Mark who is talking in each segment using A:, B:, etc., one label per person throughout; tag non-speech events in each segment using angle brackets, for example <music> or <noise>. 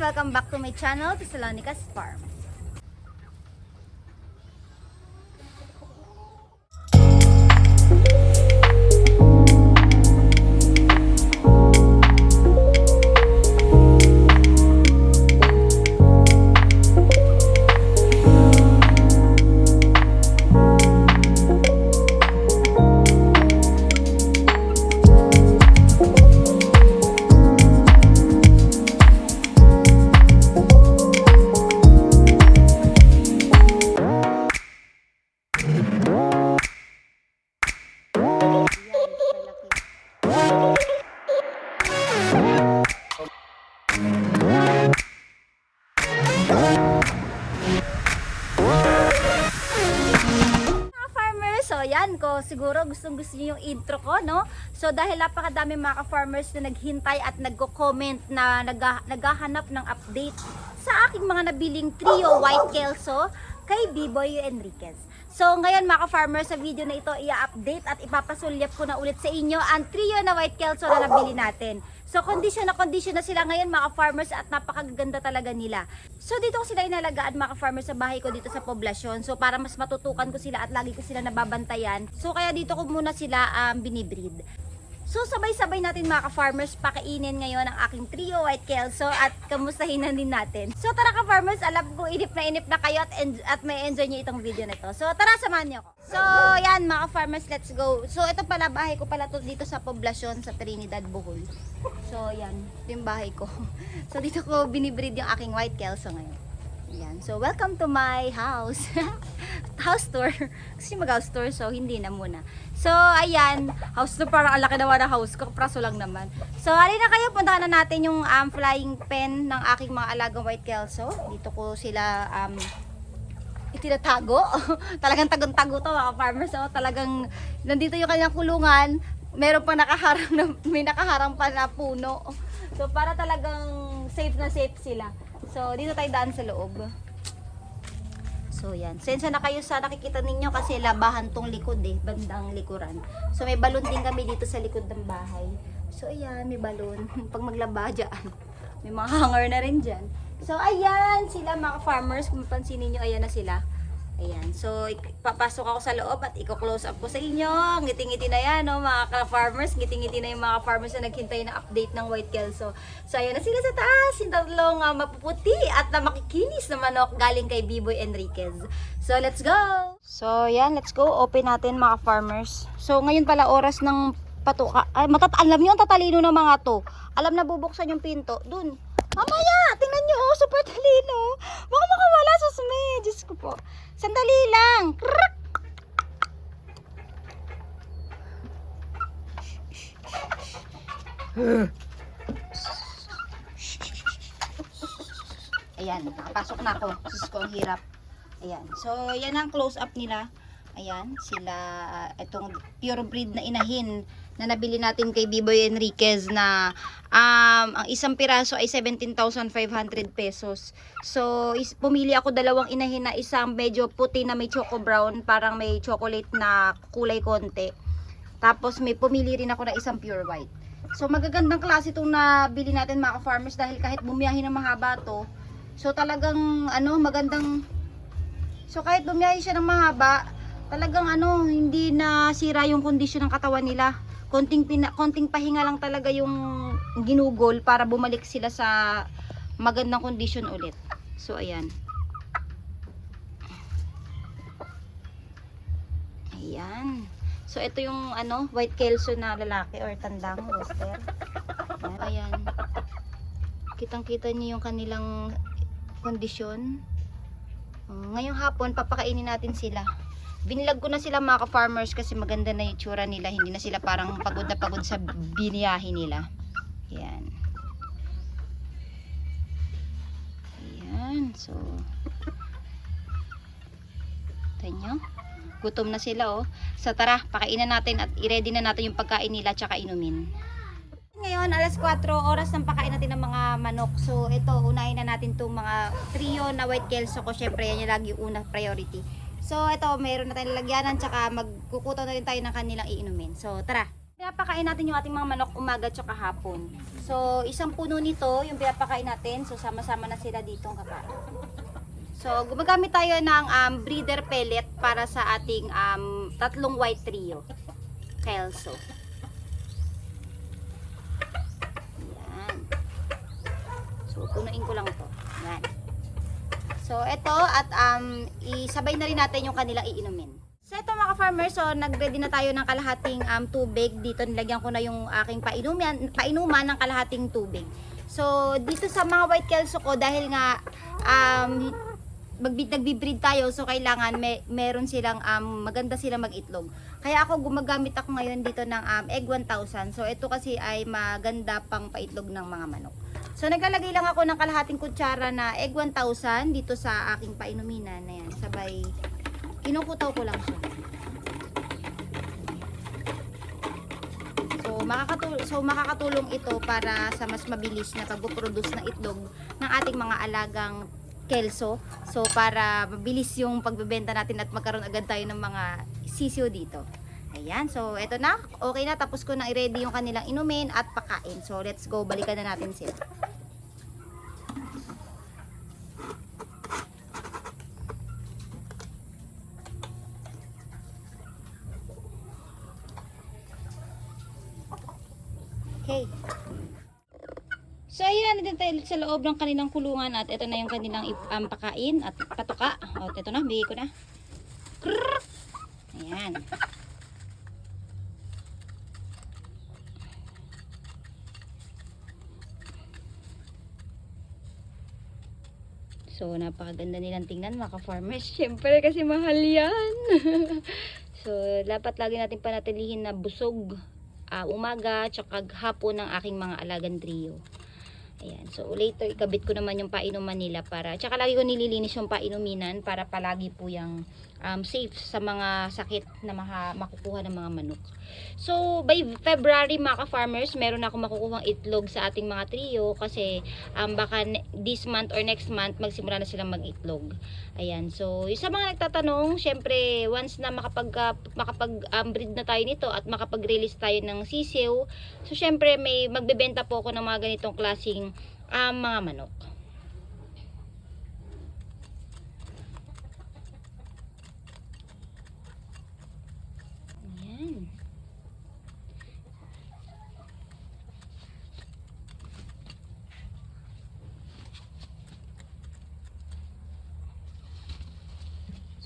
A: Welcome back to my channel, Thessalonica's Farm. Gustong gusto niyo yung intro ko, no? So dahil napakadami mga farmers na naghintay at nagko-comment na nagha- naghahanap ng update sa aking mga nabiling trio white kelso kay Biboy Enriquez. So ngayon mga farmers sa video na ito i-update at ipapasulyap ko na ulit sa inyo ang trio na white kelso na nabili natin. So condition na condition na sila ngayon mga farmers at napakaganda talaga nila. So dito ko sila inalagaan mga farmers sa bahay ko dito sa poblasyon. So para mas matutukan ko sila at lagi ko sila nababantayan. So kaya dito ko muna sila um, binibreed. So sabay-sabay natin mga ka-farmers pakainin ngayon ang aking trio white kelso at kamustahin na din natin. So tara ka-farmers, alam ko inip na inip na kayo at, en- at may enjoy nyo itong video na ito. So tara samahan niyo ako. So yan mga ka-farmers, let's go. So ito pala bahay ko pala to dito sa poblasyon sa Trinidad, Bohol. So yan, ito yung bahay ko. <laughs> So dito ko binibreed yung aking white kelso ngayon. Yan. So, welcome to my house. <laughs> house tour. Kasi mag-house tour, so hindi na muna. So, ayan. House tour, parang ang laki naman ng house ko. Praso lang naman. So, halina kayo. Puntahan na natin yung um, flying pen ng aking mga alagang white kelso. Dito ko sila um, itinatago. <laughs> talagang tagong-tago to mga farmers. So, talagang nandito yung kanilang kulungan. Meron pa nakaharang na, may nakaharang pa na puno. So, para talagang safe na safe sila. So, dito tayo daan sa loob. So, yan. Sensya na kayo sa nakikita ninyo kasi labahan tong likod eh, bandang likuran. So, may balon din kami dito sa likod ng bahay. So, ayan, may balon. <laughs> Pag maglaba dyan, may mga hanger na rin dyan. So, ayan, sila mga farmers. Kung mapansin ninyo, ayan na sila. Ayan. So, papasok ako sa loob at i-close up ko sa inyo. Ngiti-ngiti na yan, no, mga ka-farmers. Ngiti-ngiti na yung mga farmers na naghintay ng update ng White Kelso. So, ayan na sila sa taas. Yung tatlong ah, mapuputi at na makikinis na manok galing kay Biboy Enriquez. So, let's go! So, yan. Let's go. Open natin, mga farmers. So, ngayon pala oras ng patuka. Ay, matat alam niyo ang tatalino ng mga to. Alam na bubuksan yung pinto. Dun. Mamaya! Tingnan niyo, oh, super talino. Baka makawala sa sme. Diyos ko po. Sandali lang. Ayan, nakapasok na ako. Sus ko, ang hirap. Ayan. So, yan ang close-up nila. Ayan, sila, itong pure breed na inahin na nabili natin kay Biboy Enriquez na um, ang isang piraso ay 17,500 pesos. So, is, pumili ako dalawang inahin na isang medyo puti na may choco brown, parang may chocolate na kulay konti. Tapos may pumili rin ako na isang pure white. So magagandang klase itong nabili natin mga farmers dahil kahit bumiyahe ng mahaba to, so talagang ano magandang So kahit bumiyahe siya ng mahaba, talagang ano hindi na sira yung kondisyon ng katawan nila. Konting pina, konting pahinga lang talaga yung ginugol para bumalik sila sa magandang kondisyon ulit. So ayan. Ayan. So, ito yung ano, white kelso na lalaki or tandang rooster. Ayan. Kitang-kita niyo yung kanilang kondisyon. Ngayong hapon, papakainin natin sila. Binilag ko na sila mga ka-farmers kasi maganda na yung tsura nila. Hindi na sila parang pagod na pagod sa biniyahe nila. Ayan. Ayan. So, nyo. Gutom na sila oh. So tara, pakainan natin at i-ready na natin yung pagkain nila tsaka inumin. Ngayon, alas 4 oras ng pakain natin ng mga manok. So ito, unahin na natin itong mga trio na white kelso ko. Syempre, yan yung lagi una priority. So ito, mayroon na tayong lagyanan tsaka magkukutaw na rin tayo ng kanilang iinumin. So tara. pinapakain natin yung ating mga manok umaga at hapon. So, isang puno nito, yung pinapakain natin. So, sama-sama na sila ditong kakain. So, gumagamit tayo ng um, breeder pellet para sa ating um, tatlong white trio. Kelso. Yan. So, punuin ko lang to. Yan. So, ito at um, isabay na rin natin yung kanilang iinumin. So, ito mga farmers, so nag-ready na tayo ng kalahating um, tubig. Dito nilagyan ko na yung aking painuman, painuman ng kalahating tubig. So, dito sa mga white kelso ko, dahil nga um, nagbi-breed tayo, so kailangan may, meron silang, um, maganda silang mag-itlog. Kaya ako gumagamit ako ngayon dito ng um, egg 1000. So, ito kasi ay maganda pang paitlog ng mga manok. So, naglalagay lang ako ng kalahating kutsara na egg 1000 dito sa aking painuminan. Ayan, sabay, kinukutaw ko lang siya. So, makakatulong, so, makakatulong ito para sa mas mabilis na pagpuproduce ng itlog ng ating mga alagang kelso. So, para mabilis yung pagbebenta natin at magkaroon agad tayo ng mga sisiyo dito. Ayan, so eto na. Okay na, tapos ko na i-ready yung kanilang inumin at pakain. So, let's go. Balikan na natin sila. Okay. So ayan, nandito tayo sa loob ng kanilang kulungan at ito na yung kanilang um, pakain at patuka. O, ito na, bigay ko na. Krrrr! Ayan. So, napakaganda nilang tingnan mga farmers <laughs> Siyempre kasi mahal yan. <laughs> so, dapat lagi natin panatilihin na busog ah, umaga tsaka hapon ng aking mga alagang trio. Ayan. So, later, ikabit ko naman yung painuman nila para, tsaka lagi ko nililinis yung painuminan para palagi po yung um, safe sa mga sakit na maha, makukuha ng mga manok. So, by February, mga ka-farmers, meron ako makukuhang itlog sa ating mga trio kasi um, baka this month or next month, magsimula na silang mag-itlog. Ayan. So, yung sa mga nagtatanong, syempre, once na makapag, uh, makapag um, breed na tayo nito at makapag-release tayo ng sisiw, so syempre, may magbebenta po ako ng mga ganitong klaseng um, mga manok. Ayan.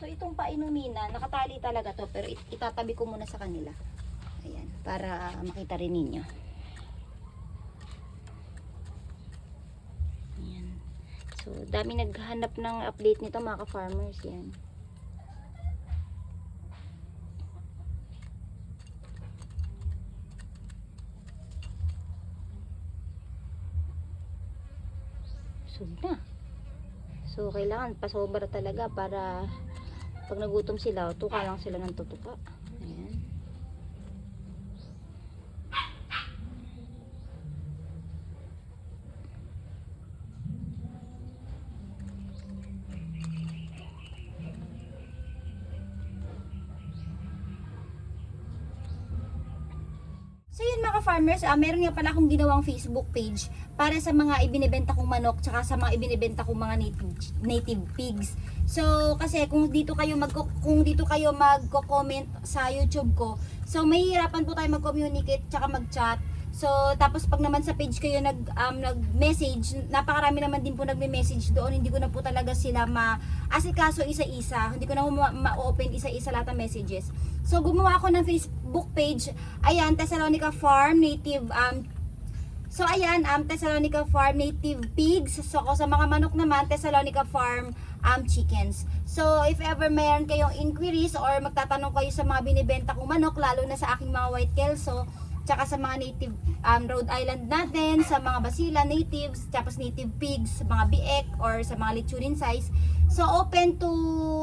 A: So itong painumina, nakatali talaga to pero it- itatabi ko muna sa kanila. Ayan, para makita rin ninyo. Ayan. So dami naghahanap ng update nito mga ka-farmers yan. Busog na. So, kailangan pasobra talaga para pag nagutom sila, tuka lang sila ng tutuka. Ayan. So yun mga farmers, ah, meron nga pala akong ginawang Facebook page para sa mga ibinebenta kong manok tsaka sa mga ibinebenta kong mga native native pigs. So kasi kung dito kayo mag kung dito kayo magko-comment sa YouTube ko, so mahihirapan po tayo mag-communicate tsaka mag-chat. So tapos pag naman sa page kayo nag um, nag-message, napakarami naman din po nagme-message doon. Hindi ko na po talaga sila ma-asikaso isa-isa. Hindi ko na po ma- ma-open isa-isa lahat ng messages. So gumawa ako ng Facebook page. Ayan, Thessalonica Farm Native um So ayan, um, Thessalonica Farm Native Pigs. So ako sa mga manok naman, Thessalonica Farm um, Chickens. So if ever mayroon kayong inquiries or magtatanong kayo sa mga binibenta kong manok, lalo na sa aking mga white kelso, tsaka sa mga native um, Rhode Island natin, sa mga Basila natives, tapos native pigs, sa mga biek or sa mga lechonin size. So open to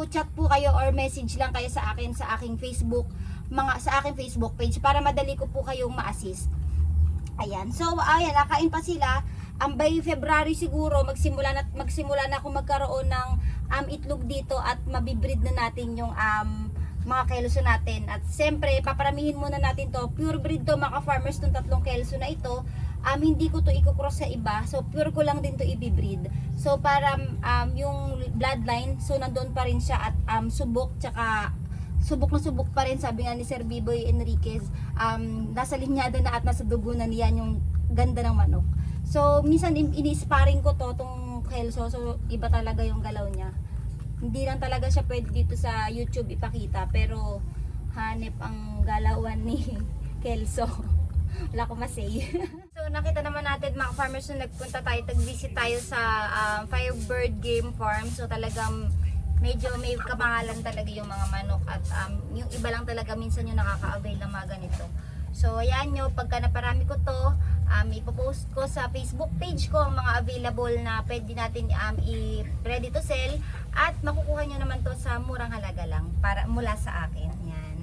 A: chat po kayo or message lang kayo sa akin sa aking Facebook, mga sa aking Facebook page para madali ko po kayong ma-assist. Ayan. So, ayan, nakain pa sila. Ang by February siguro, magsimula na, magsimula na ako magkaroon ng um, itlog dito at mabibreed na natin yung um, mga kelso natin. At siyempre, paparamihin muna natin to. Pure breed to mga farmers tong tatlong kelso na ito. Um, hindi ko to i-cross sa iba. So, pure ko lang din to i-breed. So, para um, yung bloodline, so nandun pa rin siya at um, subok, tsaka subok na subok pa rin, sabi nga ni Sir Biboy Enriquez, um, nasa linyada na at nasa dugo na niyan yung ganda ng manok. So, minsan in- ini-sparring ko to, tong kelso. So, iba talaga yung galaw niya. Hindi lang talaga siya pwede dito sa YouTube ipakita pero hanep ang galawan ni <laughs> Kelso wala ko masay. <laughs> So nakita naman natin mga farmers na nagpunta tayo tag-visit tayo sa um, Firebird Game Farm. So talagang medyo may kamangalan talaga yung mga manok at um, yung iba lang talaga minsan yung nakaka-avail ng mga ganito so ayan nyo pagka naparami ko to um, ipopost ko sa Facebook page ko ang mga available na pwede natin um, i-ready to sell at makukuha nyo naman to sa murang halaga lang para mula sa akin. Yan.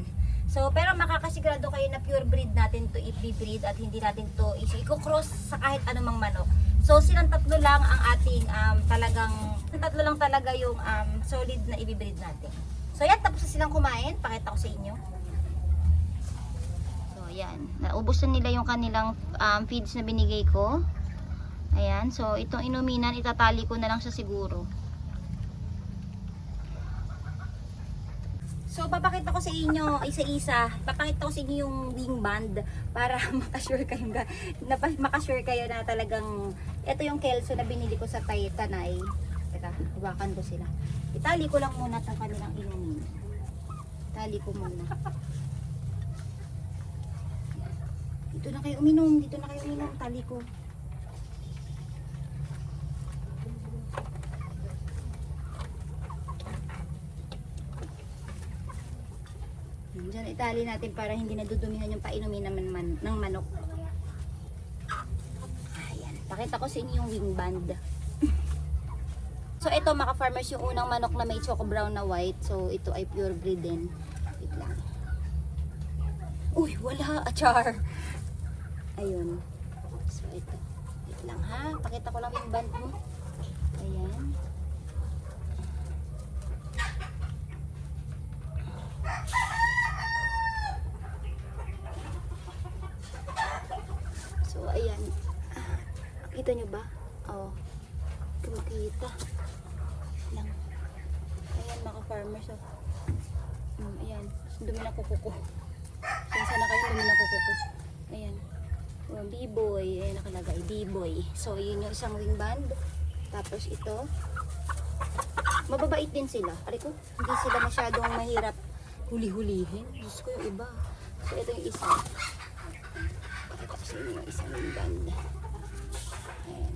A: So, pero makakasigurado kayo na pure breed natin to i-breed at hindi natin to i-cross sa kahit anumang manok. So, silang tatlo lang ang ating um, talagang, tatlo lang talaga yung um, solid na i-breed natin. So, yan, tapos na silang kumain. Pakita ko sa inyo. So, ayan. Naubos na nila yung kanilang um, feeds na binigay ko. Ayan. So, itong inuminan, itatali ko na lang siya siguro. So, papakita ko sa inyo isa-isa. Papakita ko sa inyo yung wing band para <laughs> makasure kayo, na, makasure kayo na talagang ito yung kelso na binili ko sa tay Tanay. Teka, hawakan ko sila. Itali ko lang muna itong kanilang inumin. Itali ko muna. Dito na kayo uminom. Dito na kayo uminom. Tali ko. Diyan itali natin para hindi nadudumihan yung painumin naman man, ng manok. Pakita ko sa inyo yung wing band. so ito mga farmers yung unang manok na may choco brown na white. So ito ay pure breed din. Wait lang. Uy, wala. Achar. Ayun. So ito. Wait lang ha. Pakita ko lang yung band mo. Ayan. So, ayan. Ah, Kita nyo ba? Oo. Oh, kumikita. Lang. Ayan, mga farmers. Oh. Mm, ayan. Dumi na kuko ko. Saan na kayo dumi na kuko ko. Ayan. Oh, B-boy. Ayan nakalagay. B-boy. So, yun yung isang wing band. Tapos ito. Mababait din sila. Aray ko, hindi sila masyadong mahirap huli-hulihin. Diyos ko yung iba. So, ito yung isa. Pakita ko yung isang wing band. Ayan.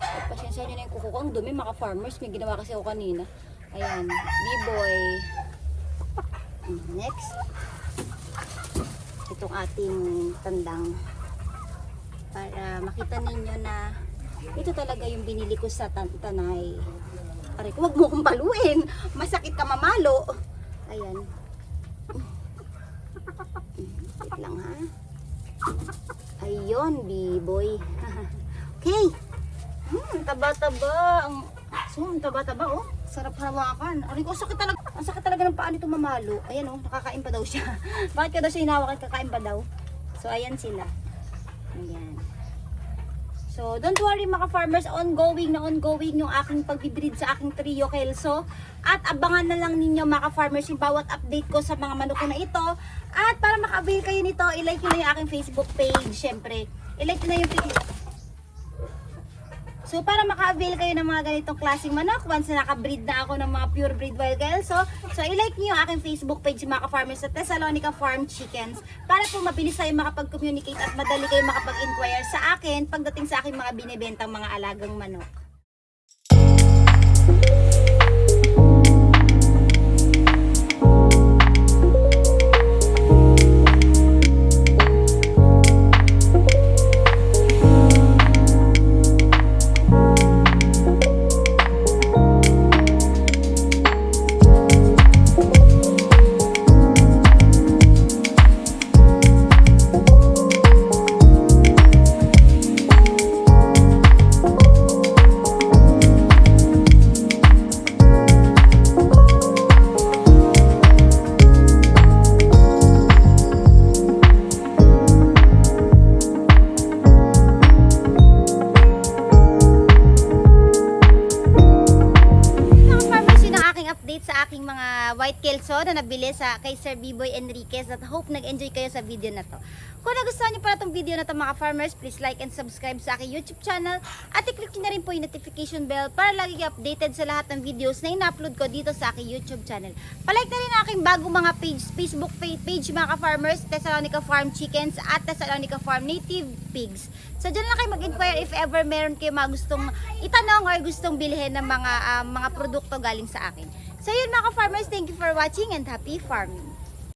A: At pasensya nyo na yung kuko ko. Ang dumi, mga farmers. May ginawa kasi ako kanina. Ayan. B-boy. Mm, Next. Itong ating tandang. Para makita ninyo na ito talaga yung binili ko sa tan tanay. Aray ko, wag mo kong paluin. Masakit ka mamalo. Ayan. Wait lang ha. Ayun, B-boy. <laughs> okay. Hmm, taba-taba. Ang, so, ang taba-taba, oh. Sarap hawakan. Aray ko, sakit talaga. Ang sakit talaga ng paa nito mamalo. Ayan, oh. Nakakain pa daw siya. <laughs> Bakit ka daw siya hinawakan? Kakain pa daw. So, ayan sila. Ayan. So, don't worry mga farmers, ongoing na ongoing yung aking pagbibreed sa aking trio kelso. At abangan na lang ninyo mga farmers yung bawat update ko sa mga manok na ito. At para maka-avail kayo nito, ilike nyo na yung aking Facebook page, syempre. Ilike nyo na yung. So, para maka-avail kayo ng mga ganitong klaseng manok, once na naka-breed na ako ng mga pure breed wild kelso, so ilike niyo yung aking Facebook page mga farmers sa Thessalonica Farm Chickens para po mabilis tayo makapag-communicate at madali kayo makapag-inquire sa akin pagdating sa aking mga binibentang mga alagang manok. Sa kay Sir Biboy Enriquez at hope nag-enjoy kayo sa video na to. Kung nagustuhan niyo pala itong video na to mga farmers, please like and subscribe sa aking YouTube channel at i-click niyo na rin po yung notification bell para lagi updated sa lahat ng videos na ina-upload ko dito sa aking YouTube channel. Palike na rin ang aking bagong mga page, Facebook fa- page mga ka-farmers, Thessalonica Farm Chickens at Thessalonica Farm Native Pigs. So dyan lang kayo mag-inquire if ever meron kayo mga gustong itanong or gustong bilhin ng mga ah, mga produkto galing sa akin. So yun mga ka-farmers, thank you for watching and happy farming!